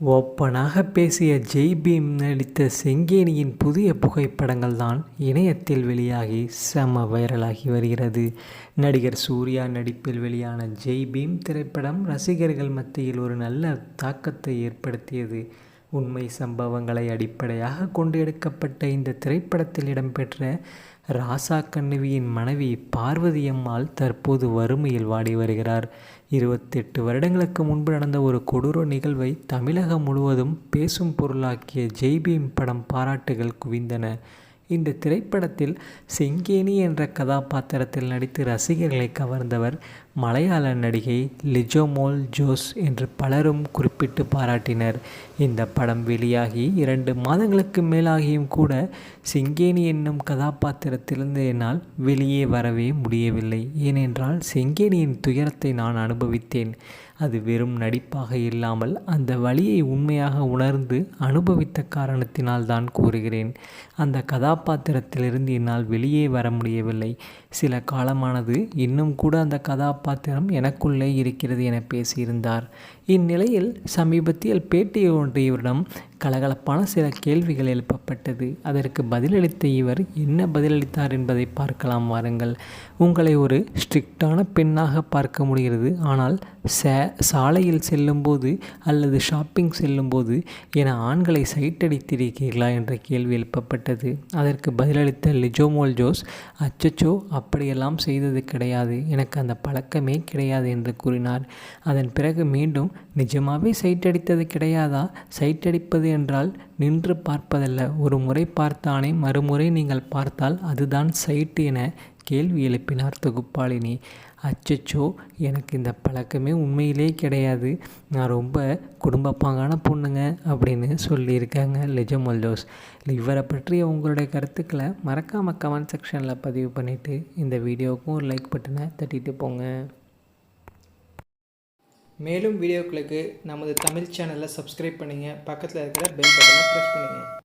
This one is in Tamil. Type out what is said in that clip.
ஓப்பனாக பேசிய ஜெய் பீம் நடித்த செங்கேனியின் புதிய புகைப்படங்கள் தான் இணையத்தில் வெளியாகி செம வைரலாகி வருகிறது. நடிகர் சூர்யா நடிப்பில் வெளியான ஜெய் பீம் திரைப்படம் ரசிகர்கள் மத்தியில் ஒரு நல்ல தாக்கத்தை ஏற்படுத்தியது. உண்மை சம்பவங்களை அடிப்படையாக கொண்டு எடுக்கப்பட்ட இந்த திரைப்படத்தில் இடம்பெற்ற ராசா கண்ணுவியின் மனைவி பார்வதி அம்மாள் தற்போது வறுமையில் வாடி வருகிறார். இருபத்தெட்டு வருடங்களுக்கு முன்பு நடந்த ஒரு கொடூர நிகழ்வை தமிழகம் முழுவதும் பேசும் பொருளாக்கிய ஜெய்பீம் படம் பாராட்டுகள் குவிந்தன. இந்த திரைப்படத்தில் செங்கேணி என்ற கதாபாத்திரத்தில் நடித்து ரசிகர்களை கவர்ந்தவர் மலையாள நடிகை லிஜோமோல் ஜோஸ் என்று பலரும் குறிப்பிட்டு பாராட்டினர். இந்த படம் வெளியாகி இரண்டு மாதங்களுக்கு மேலாகியும் கூட செங்கேணி என்னும் கதாபாத்திரத்திலிருந்து என்னால் வெளியே வரவே முடியவில்லை. ஏனென்றால் செங்கேணியின் துயரத்தை நான் அனுபவித்தேன். அது வெறும் நடிப்பாக இல்லாமல் அந்த வழியை உண்மையாக உணர்ந்து அனுபவித்த காரணத்தினால் தான் கூறுகிறேன். அந்த கதாபாத்திரத்திலிருந்து என்னால் வெளியே வர முடியவில்லை. சில காலமானது இன்னும் கூட அந்த கதாபாத்திரம் எனக்குள்ளே இருக்கிறது என பேசியிருந்தார். இந்நிலையில் சமீபத்தில் பேட்டி ஒன்றியவரிடம் கலகலப்பான சில கேள்விகள் எழுப்பப்பட்டது. அதற்கு பதிலளித்த இவர் என்ன பதிலளித்தார் என்பதை பார்க்கலாம் வாருங்கள். உங்களை ஒரு ஸ்ட்ரிக்டான பெண்ணாக பார்க்க முடிகிறது. ஆனால் ச சாலையில் செல்லும்போது அல்லது ஷாப்பிங் செல்லும்போது என ஆண்களை சைட்டடித்திருக்கிறீர்களா என்ற கேள்வி எழுப்பப்பட்டது. அதற்கு பதிலளித்த லிஜோமோல் ஜோஸ் அச்சச்சோ அப்படியெல்லாம் செய்தது கிடையாது. எனக்கு அந்த பழக்கமே கிடையாது என்று கூறினார். அதன் பிறகு மீண்டும் நிஜமாகவே சைட் அடித்தது கிடையாதா? சைட் அடிப்பது என்றால் நின்று பார்ப்பதல்ல. ஒரு முறை பார்த்தானே மறுமுறை நீங்கள் பார்த்தால் அதுதான் சைட்டு என கேள்வி எழுப்பினார் தொகுப்பாளினி. அச்சச்சோ எனக்கு இந்த பழக்கமே உண்மையிலே கிடையாது. நான் ரொம்ப குடும்பப்பாங்கான பொண்ணுங்க அப்படின்னு சொல்லியிருக்காங்க லிஜமல்டோஸ் இவரை பற்றிய உங்களுடைய கருத்துக்களை மறக்காமல் கமெண்ட் செக்ஷனில் பதிவு பண்ணிவிட்டு இந்த வீடியோவுக்கும் ஒரு லைக் பட்டனை தட்டிட்டு போங்க. மேலும் வீடியோக்களுக்கு நமது தமிழ் சேனலை சப்ஸ்கிரைப் பண்ணுங்கள் பக்கத்தில் இருக்கிற பெல் பட்டனை ப்ரெஸ் பண்ணுங்கள்